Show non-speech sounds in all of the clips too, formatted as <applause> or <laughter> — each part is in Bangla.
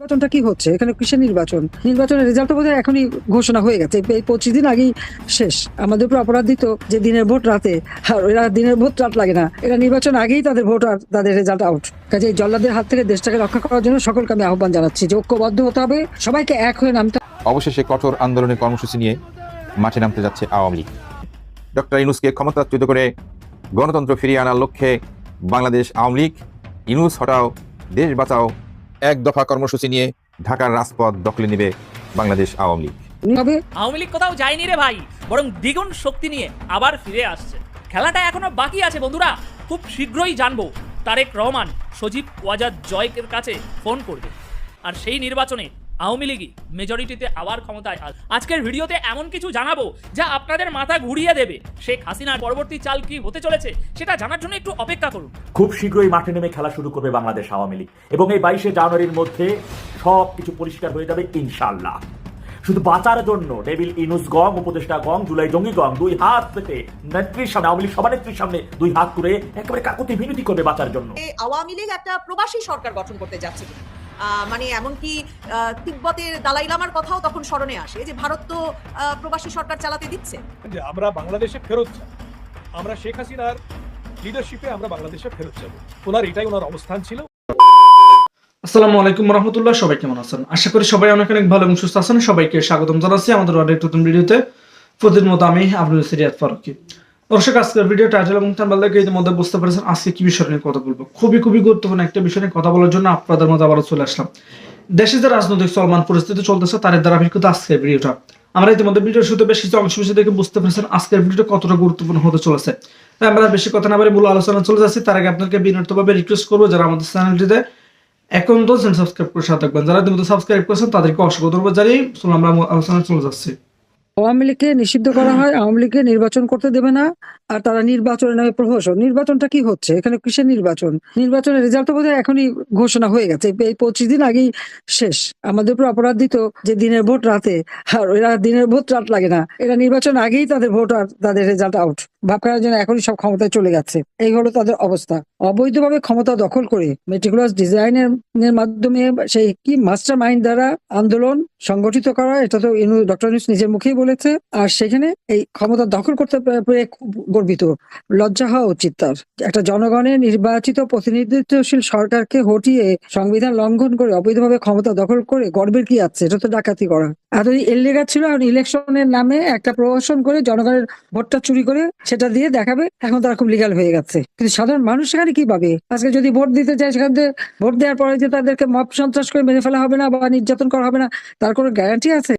নির্বাচনটা কি হচ্ছে? এখানে কিসের নির্বাচন? নির্বাচনের রেজাল্ট বোধহয় এখনই ঘোষণা হয়ে গেছে। এই পঁচিশ দিন আগেই শেষ। আমাদের উপর অপরাধ দিত যে দিনের ভোট রাতে। আর এরা দিনের ভোট রাত লাগে না। এরা নির্বাচন আগেই তাদের ভোট আর তাদের রেজাল্ট আউট কাজে এই জল্লাদের হাত থেকে দেশটাকে রক্ষা করার জন্য সকলকে আমি আহ্বান জানাচ্ছি যে ঐক্যবদ্ধ হতে হবে। সবাইকে এক হয়ে নামতে অবশেষে কঠোর আন্দোলনের কর্মসূচি নিয়ে মাঠে নামতে যাচ্ছে আওয়ামী লীগ। ডক্টর ইনুসকে ক্ষমতাচ্যুত করে গণতন্ত্র ফিরিয়ে আনার লক্ষ্যে বাংলাদেশ আওয়ামী লীগ ইনুস হটাও, দেশ বাঁচাও এক দফা কর্মসূচি নিয়ে ঢাকার রাজপথ দখলে নেবে বাংলাদেশ আওয়ামী লীগ। আওয়ামী লীগ কোথাও যায়নি রে ভাই বরং দ্বিগুণ শক্তি নিয়ে আবার ফিরে আসছে। খেলাটা এখনও বাকি আছে বন্ধুরা খুব শীঘ্রই জানব। তারেক রহমান সজীব ওয়াজাদ জয়কের কাছে ফোন করবে। আর সেই নির্বাচনে আওয়ামী লীগই মেজরিটিতে আবার ক্ষমতায় আস। আজকের ভিডিওতে এমন কিছু জানাব যা আপনাদের মাথা ঘুরিয়ে দেবে। শেখ হাসিনার পরবর্তী চাল কি হতে চলেছে সেটা জানার জন্য একটু অপেক্ষা করুন। খুব শীঘ্রই মাঠে নেমে খেলা শুরু করবে বাংলাদেশ আওয়ামী লীগ এবং এই বাইশে জানুয়ারির মধ্যে সব কিছু পরিষ্কার হয়ে যাবে ইনশাল্লাহ শুধু বাঁচার জন্য টেবিল ইনুস গং উপদেষ্টা গং জুলাই জঙ্গি গং দুই হাত পেতে নেত্রীর সামনে আওয়ামী লীগ সভানেত্রীর সামনে দুই হাত তুলে একেবারে কাকুতি বিনতি করবে বাঁচার জন্য। আওয়ামী লীগ একটা প্রবাসী সরকার গঠন করতে যাচ্ছে। মানে এমনকি তিব্বতের দালাই লামার কথাও তখন স্মরণে আসে যে ভারত তো আহ, প্রবাসী সরকার চালাতে দিচ্ছে। আমরা বাংলাদেশে ফেরত চাই আমরা শেখ হাসিনার লিডারশিপে আমরা বাংলাদেশে ফেরত যাব। ওনার এটাই ওনার অবস্থান ছিল। আসসালামু আলাইকুম রহমতুল্লাহ সবাই কেমন আছেন? আশা করি সবাই অনেক অনেক ভালো এবং সুস্থ আছেন। সবাইকে স্বাগতম জানাচ্ছি আমাদের অনেক নতুন ভিডিওতে। প্রতিদিন মতো আমি আব্দুল সিরিয়াত ফারুকি। দর্শক, আজকের ভিডিও টাইটেল এবং থাম্বনেল দেখে ইতিমধ্যে বুঝতে পেরেছেন আজকে কি বিষয় নিয়ে কথা বলব। খুবই খুবই গুরুত্বপূর্ণ একটা বিষয় নিয়ে কথা বলার জন্য আপনাদের মধ্যে আবারও চলে আসলাম। দেশে যে রাজনৈতিক চলমান পরিস্থিতি চলতেছে, তার দ্বারা ভিত্তিতে আজকের ভিডিওটা আমরা ইতিমধ্যে ভিডিওর শুরুতে বেশ কিছু অংশ বিষয় দেখে বুঝতে পেরেছেন আজকের ভিডিওটা কতটা গুরুত্বপূর্ণ হতে চলেছে। তাই আমরা বেশি কথা না বলে মূল আলোচনা চলে যাচ্ছি। তার আগে আপনাকে বিনীতভাবে রিকোয়েস্ট করব, যারা আমাদের চ্যানেলটিতে এখন তো সাবস্ক্রাইব করে সাথে থাকবেন। যারা ইতিমধ্যে সাবস্ক্রাইব করেছেন, তাদেরকে অসংখ্য ধন্যবাদ জানিয়ে আমরা মূল আলোচনায় চলে যাচ্ছি। আওয়ামী লীগকে নিষিদ্ধ করা হয়, আওয়ামী লীগকে নির্বাচন করতে দেবে না, আর তারা নির্বাচনের নামে প্রহসন। নির্বাচনটা কি হচ্ছে? এখানে কিসের নির্বাচন? নির্বাচনের রেজাল্ট তো বোধহয় এখনই ঘোষণা হয়ে গেছে। এই পঁচিশ দিন আগেই শেষ। আমাদের উপর অপরাধ দিত যে দিনের ভোট রাতে, আর এরা দিনের ভোট রাত লাগে না। এরা নির্বাচন আগেই তাদের ভোট আর তাদের রেজাল্ট আউট ভাবখানা জন্য এখনই সব ক্ষমতায় চলে যাচ্ছে এই হলো তাদের অবস্থা। অবৈধভাবে ক্ষমতা দখল করে মেটিকুলাস ডিজাইনের মাধ্যমে সেই কি মাস্টার মাইন্ড দ্বারা আন্দোলন সংগঠিত করা এটা তো ডক্টর ইউনূস নিজের মুখেই বলেছে। আর সেখানে এই ক্ষমতা দখল করতে পেরে গর্বিত। লজ্জা হওয়া উচিত তার। একটা জনগণের নির্বাচিত প্রতিনিধিত্বশীল সরকারকে হটিয়ে সংবিধান লঙ্ঘন করে অবৈধভাবে ক্ষমতা দখল করে গর্বের কি আছে? এটা তো ডাকাতি করা। এতদিন এললেগা ছিল, এখন ইলেকশনের নামে একটা প্রহসন করে জনগণের ভোটটা চুরি করে সেটা দিয়ে দেখাবে। এখন তারা খুব লিগাল হয়ে গেছে। কিন্তু সাধারণ মানুষ সেখানে কি পাবে আজকে যদি ভোট দিতে চায়, সেখান থেকে ভোট দেওয়ার পরে যে তাদেরকে মব সন্ত্রাস করে মেরে ফেলা হবে না বা নির্যাতন করা হবে না, তার কোনো গ্যারান্টি আছে?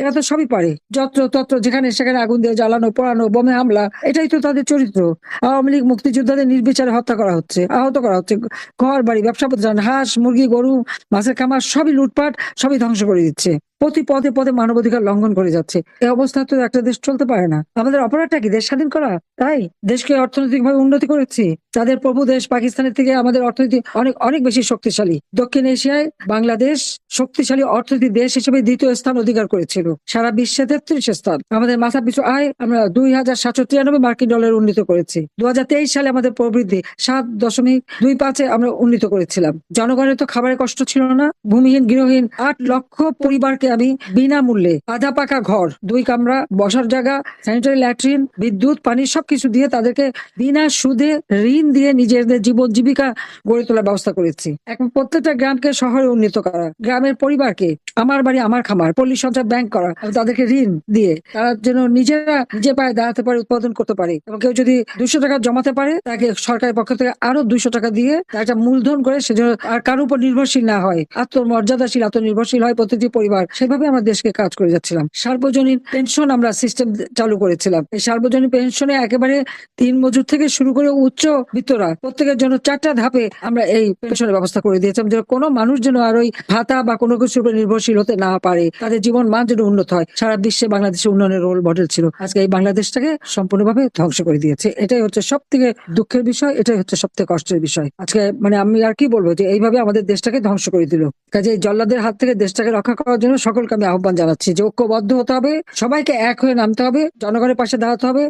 এরা তো সবই পারে। যত্র তত্র যেখানে সেখানে আগুন দিয়ে জ্বালানো, পোড়ানো, বোমে হামলা, এটাই তো তাদের চরিত্র। আওয়ামী লীগ মুক্তিযোদ্ধাদের নির্বিচারে হত্যা করা হচ্ছে, আহত করা হচ্ছে। ঘর বাড়ি ব্যবসা প্রতিষ্ঠান, হাঁস, মুরগি, গরু, মাছের খামার, সবই লুটপাট, সবই ধ্বংস করে দিচ্ছে। প্রতি পদে পদে মানবাধিকার লঙ্ঘন করে যাচ্ছে। এই অবস্থা তো একটা দেশ চলতে পারে না। আমাদের অপরাধটা কি দেশ স্বাধীন করা? তাই দেশকে অর্থনৈতিক ভাবে উন্নতি করেছি। তাদের প্রভু দেশ পাকিস্তানের থেকে আমাদের অর্থনীতি অনেক অনেক বেশি শক্তিশালী। দক্ষিণ এশিয়ায় বাংলাদেশ শক্তিশালী অর্থনীতি দেশ হিসেবে দ্বিতীয় স্থান অধিকার করেছিল। সারা বিশ্বে তেত্রিশ স্থান। আমাদের মাথা পিছু আয় আমরা দুই হাজার সাতশো তিরানব্বই মার্কিন ডলার উন্নীত করেছি। দু হাজার তেইশ সালে আমাদের প্রবৃদ্ধি সাত দশমিক দুই পাঁচে আমরা উন্নীত করেছিলাম। জনগণের তো খাবারের কষ্ট ছিল না। ভূমিহীন গৃহহীন আট লক্ষ পরিবারকে আমি বিনামূল্যে আধা পাকা ঘর, দুই কামরা, বসার জায়গা স্যানিটারি ল্যাট্রিন বিদ্যুৎ, পানি সবকিছু দিয়ে তাদেরকে বিনা সুদে ঋণ দিয়ে নিজেদের জীবন জীবিকা গড়ে তোলার ব্যবস্থা করেছি। এখন প্রত্যেকটা গ্রামকে শহরে উন্নীত করা, গ্রামের পরিবারকে আমার বাড়ি, আমার খামার, পল্লী সঞ্চয় ব্যাংক করা তাদেরকে ঋণ দিয়ে তারা যেন নিজেরা নিজে পায়ে দাঁড়াতে পারে, উৎপাদন করতে পারে। এবং কেউ যদি দুশো টাকা জমাতে পারে, তাকে সরকারের পক্ষ থেকে আরও দুইশো টাকা দিয়ে একটা মূলধন করে সেজন্য আর কারোর উপর নির্ভরশীল না হয়। আত্মমর্যাদাশীল, আত্মনির্ভরশীল হয় প্রতিটি পরিবার। সেভাবে আমরা দেশকে কাজ করে যাচ্ছিলাম। সার্বজনীন পেনশন আমরা সিস্টেম চালু করেছিলাম। এই সার্বজনীন পেনশনে একেবারে তিন মজুর থেকে শুরু করে উচ্চ বিত্তরা প্রত্যেকের জন্য চারটা ধাপে আমরা এই পেনশনের ব্যবস্থা করে দিয়েছিলাম যে কোনো মানুষ যেন আর ওই ভাতা বা কোনো কিছুর উপর নির্ভরশীল হতে না পারে। তাদের জীবন মান যেন উন্নত হয়। সারা বিশ্বে বাংলাদেশের উন্নয়নের রোল মডেল ছিল। আজকে এই বাংলাদেশটাকে সম্পূর্ণভাবে ধ্বংস করে দিয়েছে। এটাই হচ্ছে সব থেকে দুঃখের বিষয়, এটাই হচ্ছে সব থেকে কষ্টের বিষয়। আজকে মানে আমি আর কি বলব যে এইভাবে আমাদের দেশটাকে ধ্বংস করে দিল। কাজে জল্লাদের হাত থেকে দেশটাকে রক্ষা করার জন্য সকলকে আমি আহ্বান জানাচ্ছি যে ঐক্যবদ্ধ হতে হবে, সবাইকে এক হয়ে নামতে হবে, জনগণের পাশে দাঁড়াতে হবে।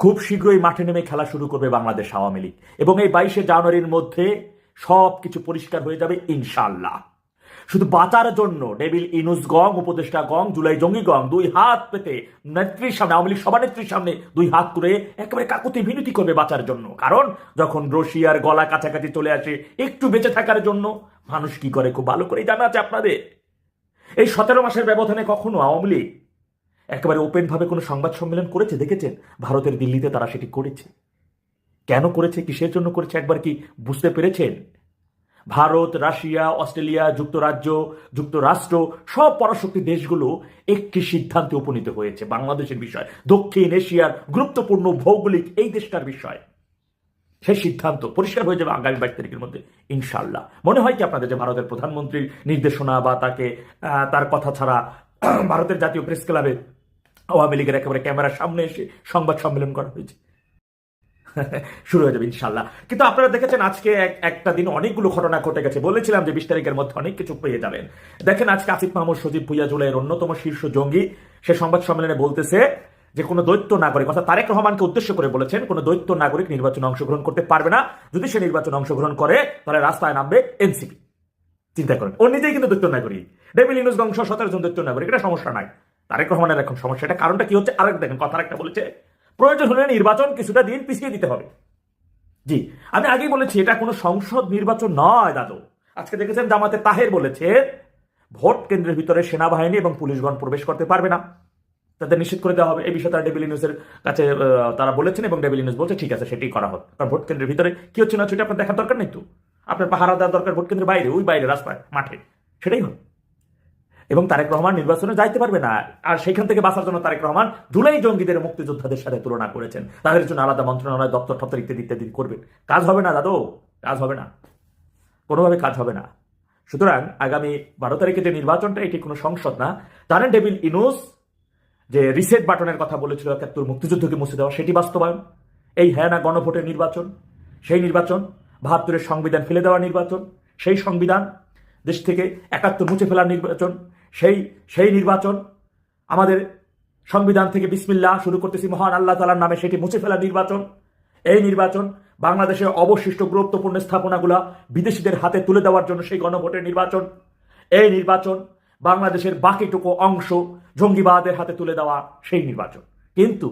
খুব শীঘ্রই মাঠে নেমে খেলা শুরু করবে বাংলাদেশ আওয়ামী লীগ এবং এই বাইশে জানুয়ারির মধ্যে সব কিছু পরিষ্কার হয়ে যাবে ইনশাল্লাহ শুধু বাঁচার জন্য ডেভিল ইনুস গং, উপদেষ্টা গং, জুলাই জঙ্গি গং দুই হাত পেতে নেত্রীর সামনে, আওয়ামী লীগ সভানেত্রীর সামনে দুই হাত তুলে একেবারে কাকুতি মিনতি করবে বাঁচার জন্য। কারণ যখন রশিয়ার গলা কাছাকাছি চলে আসে, একটু বেঁচে থাকার জন্য মানুষ কি করে? খুব ভালো করে জানা আছে আপনাদের। এই সতেরো মাসের ব্যবধানে কখনো আওয়ামী লীগ একেবারে ওপেনভাবে কোনো সংবাদ সম্মেলন করেছে, দেখেছেন? ভারতের দিল্লিতে তারা সেটি করেছে। কেন করেছে? কিসের জন্য করেছে? একবার কি বুঝতে পেরেছেন? ভারত, রাশিয়া, অস্ট্রেলিয়া, যুক্তরাজ্য, যুক্তরাষ্ট্র, সব পরাশক্তি দেশগুলো একটি সিদ্ধান্তে উপনীত হয়েছে। বাংলাদেশের বিষয়, দক্ষিণ এশিয়ার গুরুত্বপূর্ণ ভৌগোলিক এই দেশটার বিষয়। সেই সিদ্ধান্ত পরিষ্কার হয়ে যাবে আগামী বাইশ তারিখের মধ্যে ইনশাল্লাহ মনে হয় কি আপনাদের যে ভারতের প্রধানমন্ত্রীর নির্দেশনা বা তাকে তার কথা ছাড়া <clears throat> ভারতের জাতীয় প্রেস ক্লাবে আওয়ামী লীগের একেবারে ক্যামেরার সামনে এসে সংবাদ সম্মেলন করা হয়েছে। <laughs> শুরু হয়ে যাবে ইনশাল্লাহ কিন্তু আপনারা দেখেছেন আজকে এক- একটা দিন অনেকগুলো ঘটনা ঘটে গেছে। বলেছিলাম যে বিশ তারিখের মধ্যে অনেক কিছু পেয়ে যাবেন। দেখেন আজকে আসিফ মাহমুদ সজীব ভুইয়া জুলাইয়ের অন্যতম শীর্ষ জঙ্গি, সে সংবাদ সম্মেলনে বলতেছে যে কোনো দৈত্য নাগরিক, অর্থাৎ তারেক রহমানকে উদ্দেশ্য করে বলেছেন, কোনো দৈত্য নাগরিক নির্বাচনে অংশগ্রহণ করতে পারবে না। যদি সে নির্বাচনে অংশগ্রহণ করে, তাহলে রাস্তায় নামবে এনসিপি। চিন্তা করেন, ও নিজেই কিন্তু দৈত্য নাগরিক। ডেভিল ইনুস বংশ সতেরো জন দৈত্য নাগরিক, এটা সমস্যা নাই। তারেক রহমানের এখন সমস্যা, এটা কারণটা কি হচ্ছে? আরেক দেখেন কথা একটা বলেছে, প্রয়োজন হলে নির্বাচন কিছুটা দিন পিছিয়ে দিতে হবে। জি, আমি আগেই বলেছি, এটা কোনো সংসদ নির্বাচন নয়, দাদু। আজকে দেখেছেন জামাতে তাহের বলেছে, ভোট কেন্দ্রের ভিতরে সেনাবাহিনী এবং পুলিশগণ প্রবেশ করতে পারবে না। তাদের নিশ্চিত করে দেওয়া হবে। এই বিষয়ে তারা ডেভিল নিউজের কাছে তারা বলেছেন এবং ডেভিল নিউজ বলছে, ঠিক আছে সেটাই করা হোক। কারণ ভোট কেন্দ্রের ভিতরে কি হচ্ছে না হচ্ছে আপনার দেখার দরকার নেই তো। আপনার পাহারা দেওয়ার দরকার ভোট কেন্দ্রের বাইরে, ওই বাইরে, রাস্তায়, মাঠে। সেটাই হবে এবং তারেক রহমান নির্বাচনে যাইতে পারবে না। আর সেখান থেকে বাঁচার জন্য তারেক রহমান জুলাই জঙ্গিদের মুক্তিযোদ্ধাদের সাথে তুলনা করেছেন। তাদের জন্য আলাদা মন্ত্রণালয়, দপ্তর টপ্তর ইত্যাদি ইত্যাদি করবেন কাজ হবে না, দাদু, কাজ হবে না। কোনোভাবে কাজ হবে না। সুতরাং আগামী বারো তারিখে যে নির্বাচনটা, এটি কোনো সংসদ না। জানেন ডেভিল ইনুস যে রিসেট বাটনের কথা বলেছিল একাত্তর মুক্তিযুদ্ধকে মুছে দেওয়া, সেটি বাস্তবায়ন। এই হ্যাঁ না গণভোটের নির্বাচন, সেই নির্বাচন, বাহাত্তরের সংবিধান ফেলে দেওয়ার নির্বাচন, সেই সংবিধান, দেশ থেকে একাত্তর মুছে ফেলার নির্বাচন, সেই সেই নির্বাচন, আমাদের সংবিধান থেকে বিসমিল্লা শুরু করতেছি, মহান আল্লাহ তালার নামে সেটি মুছে ফেলার নির্বাচন। এই নির্বাচন বাংলাদেশের অবশিষ্ট গুরুত্বপূর্ণ স্থাপনাগুলা বিদেশিদের হাতে তুলে দেওয়ার জন্য সেই গণভোটের নির্বাচন। এই নির্বাচন বাংলাদেশের বাকিটুকু অংশ জঙ্গিবাদের হাতে তুলে দেওয়া সেই নির্বাচন। কিন্তু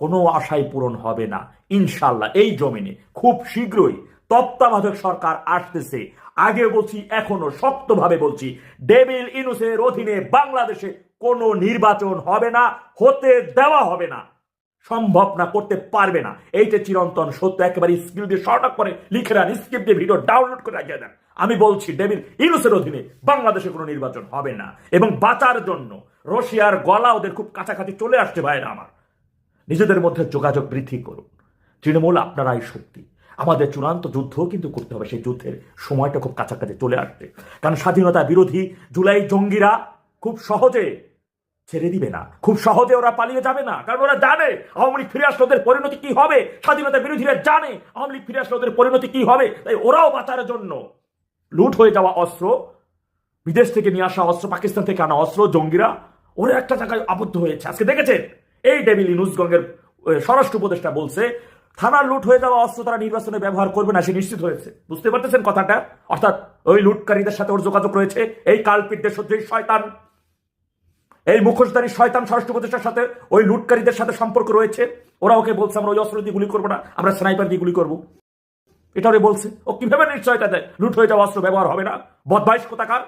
কোনো আশাই পূরণ হবে না। ইনশাল্লাহ এই জমিনে খুব শীঘ্রই তত্ত্বাবধায়ক সরকার আসতেছে। আগে বলছি, এখনও শক্তভাবে বলছি, ডেভিল ইনুসের অধীনে বাংলাদেশে কোনো নির্বাচন হবে না, হতে দেওয়া হবে না, সম্ভব না, করতে পারবে না। এইটা চিরন্তন সত্য। একেবারে স্কিল দিয়ে শর্ট আপ করে লিখে দেন স্ক্রিপ্ট দিয়ে ভিডিও ডাউনলোড করে রাখিয়ে দেন। আমি বলছি ডেভিল ইনুসের অধীনে বাংলাদেশে কোনো নির্বাচন হবে না। এবং বাঁচার জন্য রশিয়ার গলা ওদের খুব কাছাকাছি চলে আসছে ভাইরা আমার। নিজেদের মধ্যে যোগাযোগ বৃদ্ধি করুন। তৃণমূল আপনারাই শক্তি। আমাদের চূড়ান্ত যুদ্ধ কিন্তু করতে হবে। সেই যুদ্ধের সময়টা খুব কাছাকাছি চলে আসছে। কারণ স্বাধীনতা বিরোধী জুলাই জঙ্গিরা খুব সহজে ছেড়ে দিবে না। খুব সহজে ওরা পালিয়ে যাবে না। কারণ ওরা জানে আওয়ামী লীগ ফিরে আসলে ওদের পরিণতি কি হবে। স্বাধীনতা বিরোধীরা জানে আওয়ামী লীগ ফিরে আসলে ওদের পরিণতি কি হবে। তাই ওরাও বাঁচার জন্য লুট হয়ে যাওয়া অস্ত্র, বিদেশ থেকে নিয়ে আসা অস্ত্র, পাকিস্তান থেকে আনা অস্ত্র, জঙ্গিরা, ওরা একটা জায়গায় আবদ্ধ হয়েছে। আজকে দেখেছেন? এই ডেভিল ইনুসগঙ্গের স্বরাষ্ট্র উপদেষ্টা বলছে, থানার লুট হয়ে যাওয়া অস্ত্র তারা নির্বাচনে ব্যবহার করবে না, সে নিশ্চিত হয়েছে। বুঝতে পারতেছেন কথাটা? অর্থাৎ ওই লুটকারীদের সাথে ওর যোগাযোগ রয়েছে, এই কালপিটদের সত্যি শয়তান। এই মুখোশধারী শয়তান স্বরাষ্ট্র উপদেষ্টার সাথে ওই লুটকারীদের সাথে সম্পর্ক রয়েছে। ওরা ওকে বলছে, আমরা ওই অস্ত্র দিয়ে গুলি করব না, আমরা স্নাইপার দিয়ে গুলি করব। এটা ওরে বলছে। ও কীভাবে নিশ্চয়তা দেয় লুট হয়ে যাওয়া অস্ত্র ব্যবহার হবে না? বদমাইশ কোথাকার?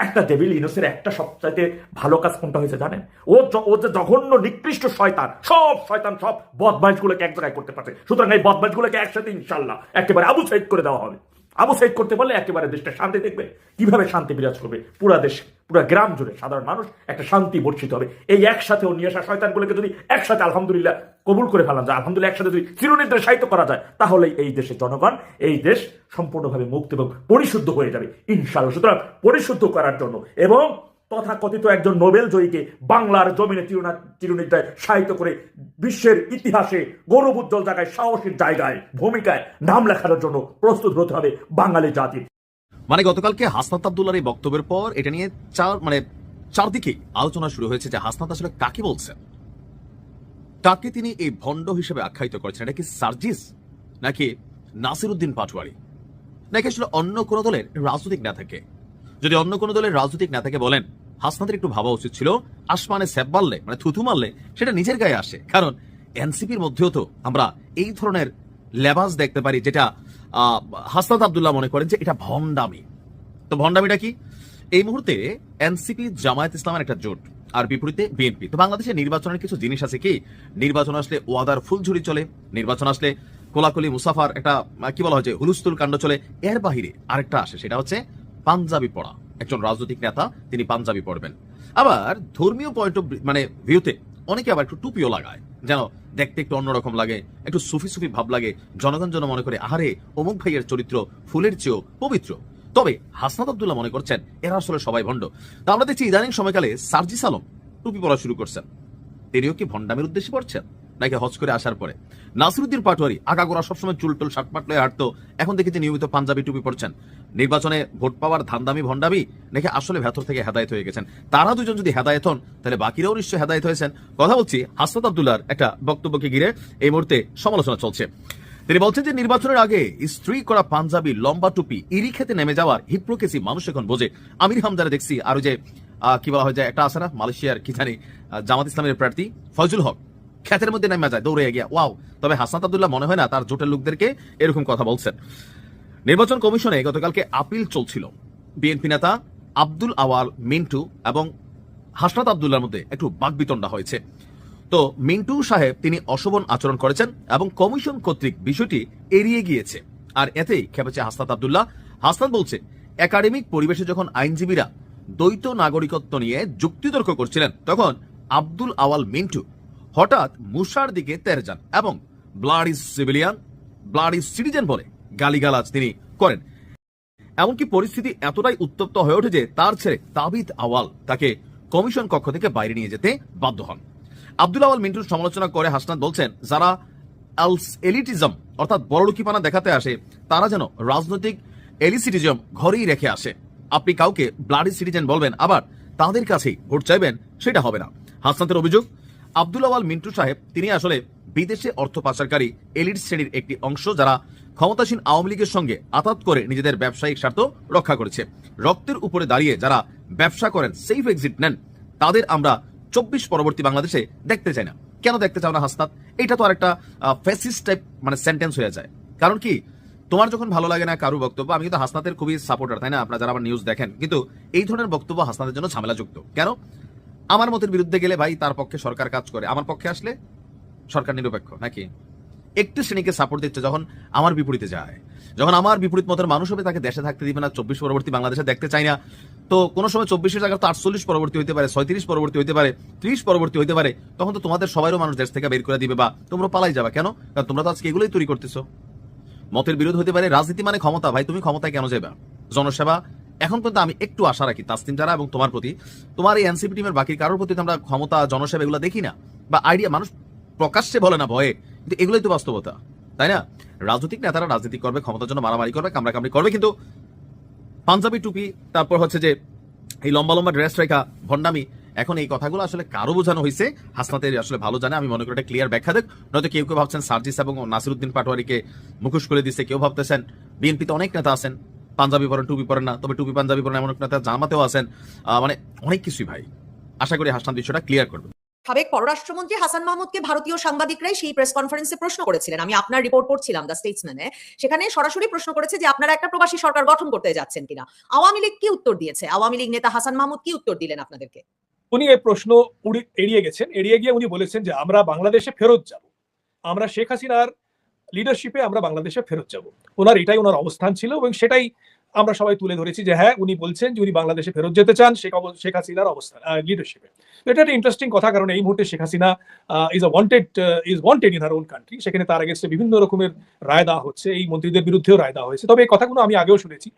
একটা ডেভিল ইনোসের একটা সবচাইতে ভালো কাজ কোনটা হয়েছে জানেন? ও ও যে জঘন্য, নিকৃষ্ট শয়তান, সব শয়তান, সব বদমাইশগুলোকে এক জায়গায় করতে পারছে। সুতরাং এই বদমাইশগুলোকে একসাথে ইনশাল্লাহ একেবারে আবু সাইড করে দেওয়া হবে। আবু সাইড করতে পারলে একেবারে দেশটা শান্তি দেখবে। কীভাবে শান্তি বিরাজ করবে? পুরা দেশ, পুরা গ্রাম জুড়ে সাধারণ মানুষ একটা শান্তি বর্ষিত হবে। এই একসাথে ও নিয়ে আসা শয়তানগুলোকে যদি একসাথে আলহামদুলিল্লাহ কবুল করে ফেলাম যায় আলহামদুলিল্লাহ একসাথে যদি চিরনির্দেশ সাহিত্য করা যায় তাহলে এই দেশের জনগণ, এই দেশ সম্পূর্ণভাবে মুক্ত এবং পরিশুদ্ধ হয়ে যাবে, ইনশাআল্লাহ। সুতরাং পরিশুদ্ধ করার জন্য এবং তথাকথিত একজন নোবেল জয়ীকে বাংলার জমিনে চিরুনা, চিরুনিদ্রায় সাহিত্য করে বিশ্বের ইতিহাসে গৌরব উজ্জ্বল জায়গায়, সাহসের জায়গায়, ভূমিকায় নাম লেখানোর জন্য প্রস্তুত হতে হবে বাঙালি জাতির মানে গতকালকে হাসনাত আবদুল্লার এই বক্তব্যের পর এটা নিয়ে চার মানে চারদিকে আলোচনা শুরু হয়েছে যে হাসনাত আসলে কাকে বলছেন? কাকে তিনি এই ভণ্ড হিসেবে আখ্যায়িত করেছেন। এটা কি সার্জিস? নাকি নাসিরুদ্দিন পাটোয়ারি? নাকি আসলে অন্য কোন দলের রাজনৈতিক নেতাকে? যদি অন্য কোনো দলের রাজনৈতিক নেতাকে বলেন হাসনাদের একটু ভাবা উচিত ছিল আসমানে স্যাপ মারলে মানে থুথু মারলে সেটা নিজের গায়ে আসে। কারণ এনসিপির মধ্যেও তো আমরা এই ধরনের লেবাস দেখতে পারি যেটা আহ, হাসনাত আবদুল্লাহ মনে করেন যে এটা ভণ্ডামি। তো ভণ্ডামিটা কি? এই মুহূর্তে এনসিপি জামায়াত ইসলামের একটা জোট আর বিপরীতে বিএনপি। তো বাংলাদেশের নির্বাচনের কিছু জিনিস আছে কি? নির্বাচন আসলে ওয়াদার ফুলঝুরি চলে, নির্বাচন আসলে কোলাকুলি, মুসাফার, একটা কি বলা হয় যে হুলুস্তুল কাণ্ড চলে। এর বাহিরে আরেকটা আসে, সেটা হচ্ছে পাঞ্জাবি পড়া। একজন রাজনৈতিক নেতা, তিনি পাঞ্জাবি পড়বেন। আবার ধর্মীয় পয়েন্ট অফ মানে ভিউতে অনেকে আবার একটু টুপিও লাগায়। যেন দেখতে একটু অন্যরকম লাগে, একটু সুফি সুফি ভাব লাগে। জনগণ যেন মনে করে, আহারে, অমুক ভাইয়ের চরিত্র ফুলের চেয়েও পবিত্র। তবে হাসনাত আব্দুল্লাহ মনে করছেন, এরা আসলে সবাই ভণ্ড। তা আমরা দেখছি ইদানিং সময়কালে সার্জিস আলম টুপি পড়া শুরু করছেন। তিনিও কি ভণ্ডামের উদ্দেশ্যে পড়ছেন, নাকি হজ করে আসার পরে? নাসিরুদ্দিন পাটোয়ারি আগাগোড়া সবসময় চুলটুল শার্টপাট লয়ে হাঁটতো, এখন দেখেছি নিয়মিত পাঞ্জাবি টুপি পড়ছেন নির্বাচনে ভোট পাওয়ার ধান্দামি ভণ্ডামি নাকি আসলে ভেতর থেকে হেদায়ত হয়ে গেছেন? তারা দুজন যদি হেদায়ত হন, তাহলে বাকিরাও নিশ্চয়ই হেদায়ত হয়েছেন। কথা বলছি হাসনাত আব্দুল্লাহর একটা বক্তব্যকে ঘিরে এই মুহূর্তে সমালোচনা চলছে। তিনি বলছেন যে নির্বাচনের আগে স্ত্রী করা পাঞ্জাবি, লম্বা টুপি, ইরি খেতে নেমে যাওয়ার হিপ্রোকেসি মানুষ এখন বোঝে। আমির হামদারে দেখছি আর যে কি বলা হয় যে একটা আছে না, মালয়েশিয়ার কি জানি জামাত ইসলামের প্রার্থী ফজল হক। খ্যাতের মধ্যে নেমে যায়, দৌড়ে গিয়া ওয়াও, তবে হাসনাত আব্দুল্লাহ মনে হয় না তার জোটের লোকদেরকে এরকম কথা বলছেন। নির্বাচন কমিশনে গতকালকে আপিল চলছিল। বিএনপি নেতা আব্দুল আওয়াল মিন্টু এবং হাসনাত আব্দুল্লাহর মধ্যে একটু বাকবিতণ্ডা হয়েছে। তো মিন্টু সাহেব তিনি অশোভন আচরণ করেছেন এবং কমিশন কর্তৃক বিষয়টি এড়িয়ে গিয়েছে। আর এতেই খেপেছে হাসনাত আব্দুল্লাহ। হাসনাত বলছে, একাডেমিক পরিবেশে যখন আইনজীবীরা দ্বৈত নাগরিকত্ব নিয়ে যুক্তিতর্ক করছিলেন, তখন আব্দুল আওয়াল মিন্টু হঠাৎ মুসার দিকে তেরে যান এবং blood is civilian blood is citizen বলে গালিগালাজ তিনি করেন। এমনকি পরিস্থিতি এতটাই উত্তপ্ত হয়ে ওঠে যে তার ছেলে তাবিদ আওয়াল তাকে কমিশন কক্ষ থেকে বাইরে নিয়ে যেতে বাধ্য হন। আব্দুল আওয়াল মিন্টুর সমালোচনা করে হাসনাত বলছেন, যারা এলিটিজম, অর্থাৎ বড়লুকিপানা দেখাতে আসে, তারা যেন রাজনৈতিক এলিসিটিজম ঘরেই রেখে আসে। আপনি কাউকে ব্লাডি সিটিজেন বলবেন, আবার তাদের কাছেই ভোট চাইবেন, সেটা হবে না। হাসনাতের অভিযোগ, আব্দুল আওয়াল মিন্টু সাহেব, তিনি আসলে বিদেশে অর্থ পাচারকারী এলিট শ্রেণির একটি অংশ, যারা ক্ষমতাসীন আওয়ামী লীগের সঙ্গে আতাত করে নিজেদের ব্যবসায়িক স্বার্থ রক্ষা করেছে। রক্তের উপরে দাঁড়িয়ে যারা ব্যবসা করেন সেফ এক্সিট নেন, তাদের আমরা চব্বিশ পরবর্তী বাংলাদেশে দেখতে চাই না। কেন দেখতে চাও না হাসনাত? এটা তো আরেকটা ফেসিস টাইপ মানে সেন্টেন্স হয়ে যায়। কারণ কি? তোমার যখন ভালো লাগে না কারও বক্তব্য, আমি কিন্তু হাসনাতের খুবই সাপোর্টার তাই না? আপনারা যারা আমার নিউজ দেখেন, কিন্তু এই ধরনের বক্তব্য হাসনাতের জন্য ঝামেলাযুক্ত। কেন? আমার মতের বিরুদ্ধে গেলে ভাই তার পক্ষে সরকার কাজ করে। আমার পক্ষে আসলে সরকার নিরপেক্ষ, নাকি? একটি শ্রেণীকে সাপোর্ট দিচ্ছে যখন আমার বিপরীতে যায়। যখন আমার বিপরীত মতের মানুষ হবে, তাকে দেশে থাকতে দিবে না, চব্বিশ পরবর্তী বাংলাদেশে দেখতে চাই না। তো কোনো সময় চব্বিশের জায়গায় তো আটচল্লিশ পরবর্তী হতে পারে, ছয়ত্রিশ পরবর্তী হতে পারে, ত্রিশ পরবর্তী হতে পারে, তখন তো তোমাদের সবাইরও মানুষ দেশ থেকে বের করে দিবে বা তোমরা পালাই যাবে। কেন? কারণ তোমরা তো আজকে এগুলোই তৈরি করতেছো। মতের বিরোধ হতে পারে, রাজনীতি মানে ক্ষমতা। ভাই, তুমি ক্ষমতায় কেন যাবে জনসেবা, এখন পর্যন্ত আমি একটু আশা রাখি তাসলিম যারা এবং তোমার প্রতি, তোমার এই এনসিপি টিমের বাকি কারোর প্রতি আমরা ক্ষমতা, জনসেবা এগুলো দেখি না বা আইডিয়া মানুষ প্রকাশ্যে বলে না, ভয়ে। কিন্তু এগুলোই তো বাস্তবতা, তাই না? রাজনৈতিক নেতারা রাজনীতি করবে, ক্ষমতার জন্য মারামারি করবে, কামড়াকামড়ি করবে, কিন্তু পাঞ্জাবি টুপি, তারপর হচ্ছে যে এই লম্বা লম্বা ড্রেস রেখা, ভণ্ডামি, এখন এই কথাগুলো আসলে কারও বোঝানো হয়েছে হাসনাতের আসলে ভালো জানে, আমি মনে করি এটা ক্লিয়ার ব্যাখ্যা দেখ। নয়তো কেউ কেউ ভাবছেন সার্জিস এবং নাসিরুদ্দিন পাটোয়ারিকে মুখোশ করে দিচ্ছে কেউ ভাবতেছেন বিএনপিতে অনেক নেতা আছেন, পাঞ্জাবি পরেন, টুপি পরেন না, তবে টুপি পাঞ্জাবি পরেন এমন নেতা জামাতেও আছেন। মানে অনেক কিছুই ভাই। আশা করি হাসনাত বিষয়টা ক্লিয়ার করবে। সাবেক পররাষ্ট্রমন্ত্রী হাসান মাহমুদকে ভারতীয় সাংবাদিকরাই সেই প্রেস কনফারেন্সে প্রশ্ন করেছিলেন। আমি আপনার রিপোর্ট পড়ছিলাম দ্য স্টেটসম্যানে সেখানে সরাসরি প্রশ্ন করেছে যে, আপনারা একটা প্রবাসী সরকার গঠন করতে যাচ্ছেন কিনা? আওয়ামী লীগ কি উত্তর দিয়েছে? আওয়ামী লীগ নেতা হাসান মাহমুদ কি উত্তর দিলেন আপনাদেরকে? উনি এই প্রশ্ন এড়িয়ে গেছেন। এড়িয়ে গিয়ে উনি বলেছেন যে, আমরা বাংলাদেশে ফেরত যাব। আমরা শেখ হাসিনার লিডারশিপে আমরা বাংলাদেশে ফেরত যাব। ওনার এটাই ওনার অবস্থান ছিল এবং সেটাই আমরা সবাই তুলে ধরেছি যে হ্যাঁ উনি বলছেন যে উনি বাংলাদেশে ফেরত যেতে চান, শেখ শেখ হাসিনার অবস্থান লিডারশিপে এটা একটা ইন্টারেস্টিং কথা, কারণ এই মুহূর্তে Sheikh Hasina is wanted is wanted in her own country সেখানে তার আগেস্টে বিভিন্ন রকমের রায় দেওয়া হচ্ছে, এই মন্ত্রীদের বিরুদ্ধেও রায় দেওয়া হয়েছে। তবে এই কথাগুলো আমি আগেও শুনেছি।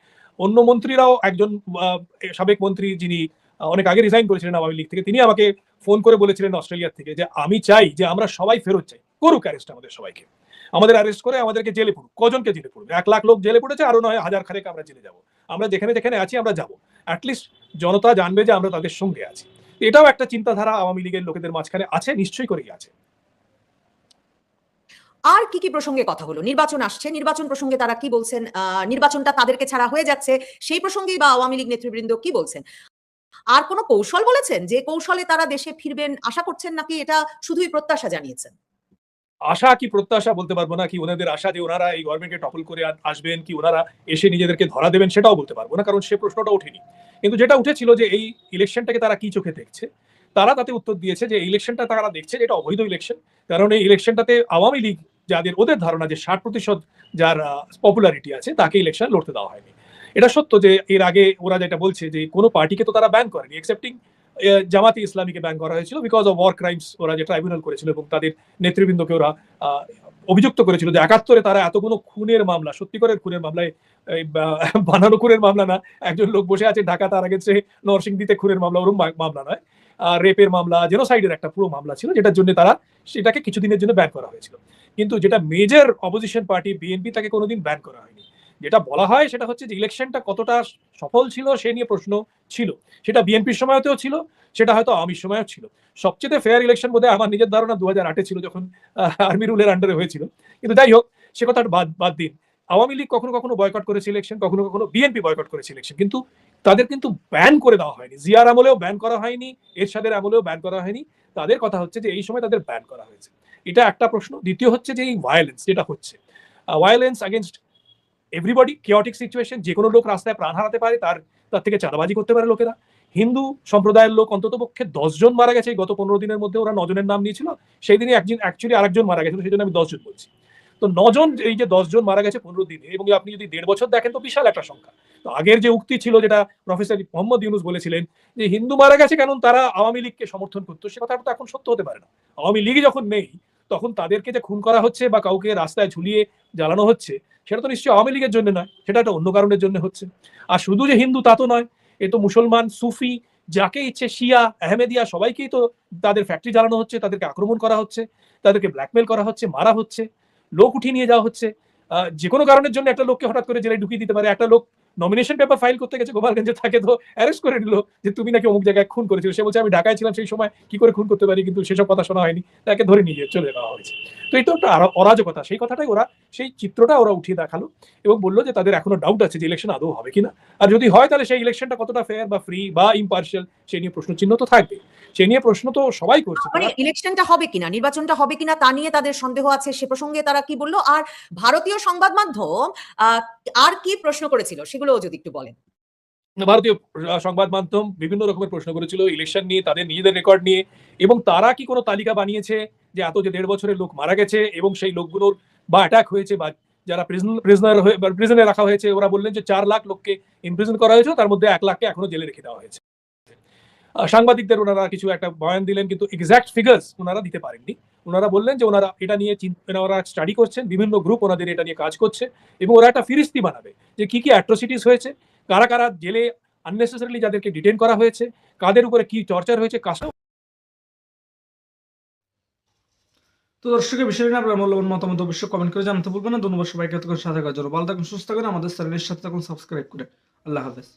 অন্য মন্ত্রীরাও একজন সাবেক মন্ত্রী যিনি অনেক আগে রিজাইন করেছিলেন আওয়ামী লীগ থেকে, তিনি আমাকে ফোন করে বলেছিলেন অস্ট্রেলিয়ার থেকে যে, আমি চাই যে আমরা সবাই ফেরত চাই, করুক অ্যারেস্ট আমাদের সবাইকে। আমাদের অ্যারেস্ট করে আমাদেরকে জেলে পড়ুক। কজনকে জেলে পড়ুক? এক লাখ লোক জেলে পড়েছে আরও নয় হাজার খানেক আমরা জেলে যাব। আমরা যেখানে যেখানে আছি আমরা যাব। অ্যাটলিস্ট জনতা জানবে যে আমরা তাদের সঙ্গে আছি। এটাও একটা চিন্তাধারা আওয়ামী লীগের লোকেদের মাঝখানে আছে, নিশ্চয়ই করেই আছে। আর কি কি প্রসঙ্গে কথা হলো? নির্বাচন আসছে। নির্বাচন প্রসঙ্গে তারা কি বলছেন? নির্বাচনটা তাদেরকে ছাড়া হয়ে যাচ্ছে। সেই প্রসঙ্গেই বা আওয়ামী লীগ নেতৃবৃন্দ কি বলছেন? আর কোনো কৌশল বলেছেন যে কৌশলে তারা দেশে ফিরবেন? আশা করছেন নাকি এটা শুধুই প্রত্যাশা জানিয়েছেন? আশা কি প্রত্যাশা বলতে পারব না, কি ওনাদের আশা যে ওনারা এই গভর্নমেন্টকে টপল করে আসবেন, কি ওনারা এসে নিজেদেরকে ধরা দেবেন সেটাও বলতে পারব না, কারণ সে প্রশ্নটা ওঠেনি। কিন্তু যেটা উঠেছিল যে এই ইলেকশনটাকে তারা কি চোখে দেখছে, তারা তাতে উত্তর দিয়েছে যে ইলেকশনটা তারা দেখছে এটা অবৈধ ইলেকশন কারণ এই ইলেকশনটাতে আওয়ামী লীগ যাদের ওদের ধারণা যে ষাট প্রতিশত যার পপুলারিটি আছে, তাকে ইলেকশন লড়তে দেওয়া হয়নি। এটা সত্য যে এর আগে ওরা যেটা বলছে যে কোনো পার্টিকে তো তারা ব্যান করেনি এক্সেপ্টিং জামাতি ইসলামীকে ব্যান করা হয়েছিল বিকজ অফ ওয়ার ক্রাইমস ওরা যে ট্রাইব্যুনাল করেছিল এবং তাদের নেতৃবৃন্দকে ওরা অভিযুক্ত করেছিল যে একাত্তরে তারা এতগুলো খুনের মামলা, সত্যিকারের খুনের মামলায় বানানো খুনের মামলা না, একজন লোক বসে আছে ঢাকা, তার আগে সে নরসিংদীতে খুনের মামলা ওরকম মা- মামলা নয় রেপের মামলা জেনোসাইডের একটা পুরো মামলা ছিল, যেটার জন্য তারা সেটাকে কিছুদিনের জন্য ব্যান করা হয়েছিল। কিন্তু যেটা মেজর অপোজিশন পার্টি বিএনপি তাকে কোনোদিন ব্যান করা হয়নি। যেটা বলা হয় সেটা হচ্ছে যে ইলেকশনটা কতটা সফল ছিল সে নিয়ে প্রশ্ন ছিল। সেটা বিএনপির সময়তেও ছিল, সেটা হয়তো আওয়ামীর সময়ও ছিল। সবচেয়ে ফেয়ার ইলেকশন বোধহয় আমার নিজের ধারণা দু হাজার আটে ছিল যখন আর্মি রুলের আন্ডারে হয়েছিল। কিন্তু যাই হোক, সে কথা বাদ বাদ দিন। আওয়ামী লীগ কখনো কখনো বয়কট করেছে ইলেকশন কখনো কখনো বিএনপি বয়কট করেছে ইলেকশন কিন্তু তাদের কিন্তু ব্যান করে দেওয়া হয়নি। জিয়ার আমলেও ব্যান করা হয়নি, এরশাদের আমলেও ব্যান করা হয়নি। তাদের কথা হচ্ছে যে এই সময় তাদের ব্যান করা হয়েছে। এটা একটা প্রশ্ন। দ্বিতীয় হচ্ছে যে এই ভায়োলেন্স যেটা হচ্ছে violence against everybody chaotic situation যে কোনো লোক রাস্তায় প্রাণ হারাতে পারে, তার তার থেকে চাঁদাবাজি করতে পারে লোকেরা। হিন্দু সম্প্রদায়ের লোক অন্তত পক্ষে দশজন মারা গেছে গত পনেরো দিনের মধ্যে ওরা নজনের নাম নিয়েছিল। সেই দিনই একজন অ্যাকচুয়ালি আরেকজন মারা গেছিল সেই জন্য আমি দশজন বলছি। তো নজন, এই যে দশজন মারা গেছে পনেরো দিনে, এবং আপনি যদি দেড় বছর দেখেন, তো বিশাল একটা সংখ্যা। তো আগের যে উক্তি ছিল, যেটা প্রফেসর মোহাম্মদ ইউনুস বলেছিলেন, যে হিন্দু মারা গেছে কেন, তারা আওয়ামী লীগকে সমর্থন করতো, সে কথাটা তো এখন সত্য হতে পারে না। আওয়ামী লীগ যখন নেই তখন তাদেরকে যে খুন করা হচ্ছে বা কাউকে রাস্তায় ঝুলিয়ে জ্বালানো হচ্ছে, সেটা তো নিশ্চয়ই আওয়ামী লীগের জন্য নয়, সেটা একটা অন্য কারণের জন্য হচ্ছে। আর শুধু যে হিন্দু তা তো নয়, এ তো মুসলমান, সুফি, যাকে ইচ্ছে শিয়া, আহমেদিয়া, সবাইকেই তো তাদের ফ্যাক্টরি জ্বালানো হচ্ছে, তাদেরকে আক্রমণ করা হচ্ছে, তাদেরকে ব্ল্যাকমেল করা হচ্ছে, মারা হচ্ছে, লোক উঠিয়ে নিয়ে যাওয়া হচ্ছে। যে কোনো কারণের জন্য একটা লোককে হঠাৎ করে জেলে ঢুকিয়ে দিতে পারে, একটা লোক নমিনেশন পেপার ফাইল করতে গেছে গোপালগঞ্জে, তাকে তো অ্যারেস্ট করে নিল যে তুমি নাকি অমুক জায়গায় খুন করেছিল। সে বলছে, আমি ঢাকায় ছিলাম, সেই সময় কি করে খুন করতে পারি? কিন্তু সেসব কথা শোনা হয়নি। তাকে ধরে নিয়ে চলে যাওয়া হয়েছে। তো এটা একটা অরাজকতা। সেই কথাটাই ওরা সেই চিত্রটা ওরা উঠিয়ে দেখাল এবং বলল যে তাদের এখনও ডাউট আছে যে ইলেকশন আদৌ হবে কিনা। আর যদি হয় তাহলে সেই ইলেকশনটা কতটা ফেয়ার বা ফ্রি বা ইম্পার্শিয়াল সেই নিয়ে প্রশ্ন চিহ্ন তো থাকবে। সেই নিয়ে প্রশ্ন তো সবাই করছে। মানে ইলেকশনটা হবে কিনা নির্বাচনটা হবে কিনা তা নিয়ে তাদের সন্দেহ আছে সে প্রসঙ্গে তারা কি বলল? আর ভারতীয় সংবাদ মাধ্যম আহ, আর কি প্রশ্ন করেছিল সেগুলোও যদি একটু বলেন। ভারতীয় সংবাদ মাধ্যম বিভিন্ন রকমের প্রশ্ন করেছিল ইলেকশন নিয়ে, তাদের নিজেদের রেকর্ড নিয়ে, এবং তারা কি কোনো তালিকা বানিয়েছে যে এত যে দেড় বছরের লোক মারা গেছে এবং সেই লোকগুলোর বা অ্যাটাক হয়েছে বা যারা প্রিজনার প্রিজনে রাখা হয়েছে, ওরা বললেন যে চার লাখ লোককে ইমপ্রিজন করা হয়েছে, তার মধ্যে এক লাখকে এখনও জেলে রেখে দেওয়া হয়েছে। সাংবাদিকদের ওনারা কিছু একটা বয়ান দিলেন, কিন্তু এক্সাক্ট ফিগার্স ওনারা দিতে পারেননি। ওনারা বললেন যে ওনারা এটা নিয়ে ওনারা স্টাডি করছেন, বিভিন্ন গ্রুপ ওনাদের এটা নিয়ে কাজ করছে, এবং ওরা একটা ফিরিস্তি বানাবে যে কি কি অ্যাট্রোসিটিস হয়েছে কারা কারা জেলে আননেসেসারিলি যাদেরকে ডিটেন করা হয়েছে, কাদের উপরে কি টর্চার হয়েছে কাজটা তো দর্শকের বিষয় নিয়ে আপনার মূল্যবান মতামত অবশ্যই কমেন্ট করে জানাতে ভুলবেন না। ধন্যবাদ সবাইকে এতক্ষণ সাথে কাজ ভালো থাকুন, সুস্থ থাকুন। আমাদের চ্যানেলের সাথে থাকুন সাবস্ক্রাইব করে। আল্লাহ হাফেজ।